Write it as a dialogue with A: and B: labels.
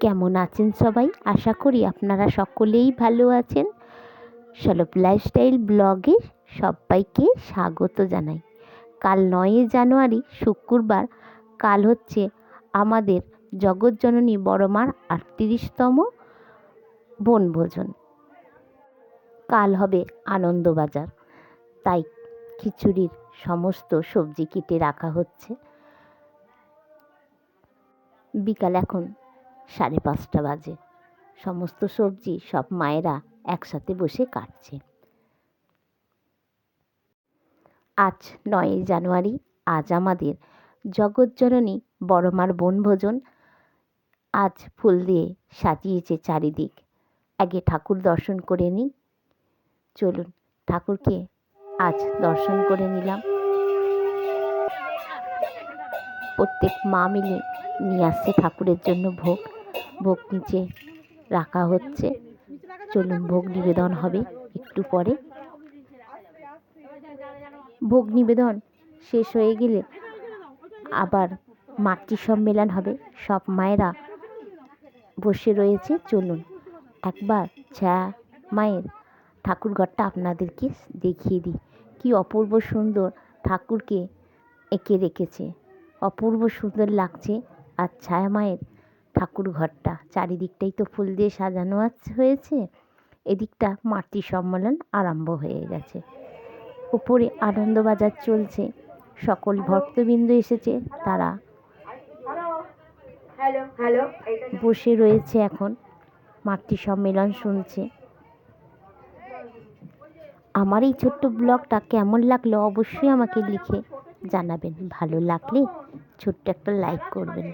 A: কেমন আছেন সবাই? আশা করি আপনারা সকলেই ভালো আছেন। সলপ লাইফস্টাইল ব্লগে সবাইকে স্বাগত জানাই। কাল নয়ই জানুয়ারি, শুক্রবার। কাল হচ্ছে আমাদের জগৎজননী বড়মার আটত্রিশতম বনভোজন। কাল হবে আনন্দবাজার। তাই খিচুড়ির সমস্ত সবজি কেটে রাখা হচ্ছে। বিকাল এখন সাড়ে পাঁচটা বাজে। সমস্ত সবজি সব মায়েরা একসাথে বসে কাটছে। আজ নয়ই জানুয়ারি, আজ আমাদের জগৎজননী বড়মার বনভোজন। আজ ফুল দিয়ে সাজিয়েছে চারিদিক। আগে ঠাকুর দর্শন করে নিই। চলুন, ঠাকুরকে আজ দর্শন করে নিলাম। প্রত্যেক মা মিলে নিয়ে আসছে ঠাকুরের জন্য ভোগ। ভোগ নিচে রাখা হচ্ছে। চলুন ভোগ নিবেদন হবে একটু পরে। ভোগ নিবেদন শেষ হয়ে গেলে আবার মাতৃ সম্মেলন হবে। সব মায়েরা বসে রয়েছে। চলুন একবার ছায়া মায়ের ঠাকুর ঘরটা আপনাদেরকে দেখিয়ে দিই। কি অপূর্ব সুন্দর ঠাকুরকে এঁকে রেখেছে। অপূর্ব সুন্দর লাগছে। আর ছায়া মায়ের ঠাকুর ঘরটা চারিদিকটাই তো ফুল দিয়ে সাজানো আছে, হয়েছে। এদিকটা মাতৃ সম্মেলন আরম্ভ হয়ে গেছে। উপরে আনন্দবাজার চলছে। সকল ভক্তবৃন্দ এসেছে। তারা বসে রয়েছে এখন। মাতৃ সম্মেলন শুনছে। আমার এই ছোট্ট ব্লগটা কেমন লাগল অবশ্যই আমাকে লিখে জানাবেন। ভালো লাগলে ছোট্ট একটা লাইক করবেন।